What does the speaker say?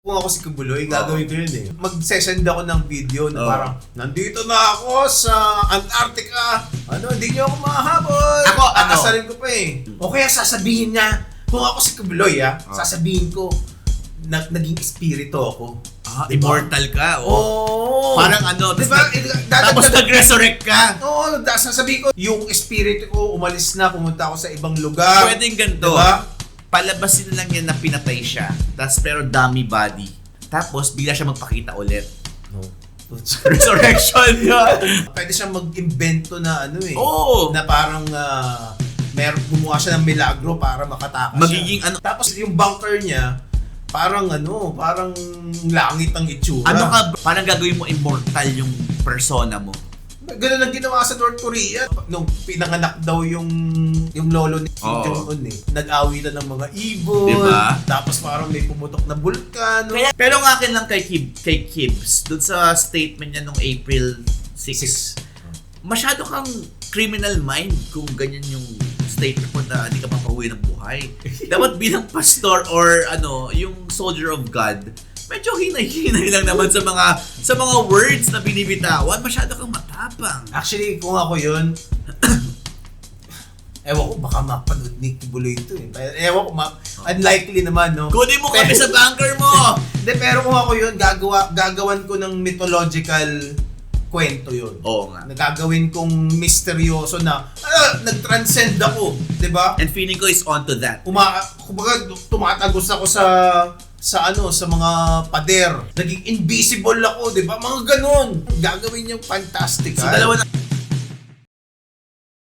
Kung ako si Kubuloy, gagawin ko yun eh. Mag-sesend ako ng video na Oo. parang, nandito na ako sa Antarctica. Ano, hindi niyo ako mahabol. Ako, ano? Aasarin ko pa eh. O kaya sasabihin niya, kung ako si Kubuloy ah, Oo. sasabihin ko, na, naging espiritu ako. Ah, Diba? immortal ka. Oo. Oh. Parang ano, Di ba? Eh, Tapos nag-resurrect ka. Oo, da- sasabihin ko, yung espiritu ko umalis na, pumunta ako sa ibang lugar. Pwedeng ganito. Diba? Palabasin na lang yan na pinatay siya. Tapos pero dummy body. Tapos bigla siya magpakita ulit. No. Resurrection yun. Pwede siyang mag-invento na ano eh. Oo. Na parang uh, mer gumawa siya ng milagro para makatakas Magiging siya. ano- Tapos yung bunker niya, parang ano, parang langit ang itsura. Ano ka, parang gagawin mo immortal yung persona mo. Ganun ang ginawa sa North Korea. Nung pinanganak daw yung yung lolo ni Kim Oo. Jong-un eh. Nag-awitan ng mga ibon. Diba? Tapos parang may pumutok na bulkan. Kaya, pero ang akin lang kay, Kib, kay Kibbs, dun sa statement niya nung April 6, Six. masyado kang criminal mind kung ganyan yung statement mo na hindi ka mapauwi ng buhay. Dapat bilang pastor or ano, yung soldier of God, medyo hinay-hinay lang naman sa mga sa mga words na binibitawan. Masyado kang matapang. Actually, kung ako yun, ewan ko, baka mapanood ni Kibuloy ito eh. Pero Ewan ko, ma- unlikely naman, no? Kunin mo kami sa bunker mo! Hindi, pero kung ako yun, gagawa, gagawan ko ng mythological kwento yun. Oo nga. Nagagawin kong misteryoso na, ah, nag-transcend ako, di ba? And feeling ko is on to that. Uma, kumbaga, tumatagos ako sa sa ano, sa mga pader. Naging invisible ako, di ba? Mga ganun. Gagawin niyang fantastic, So ha? dalawa na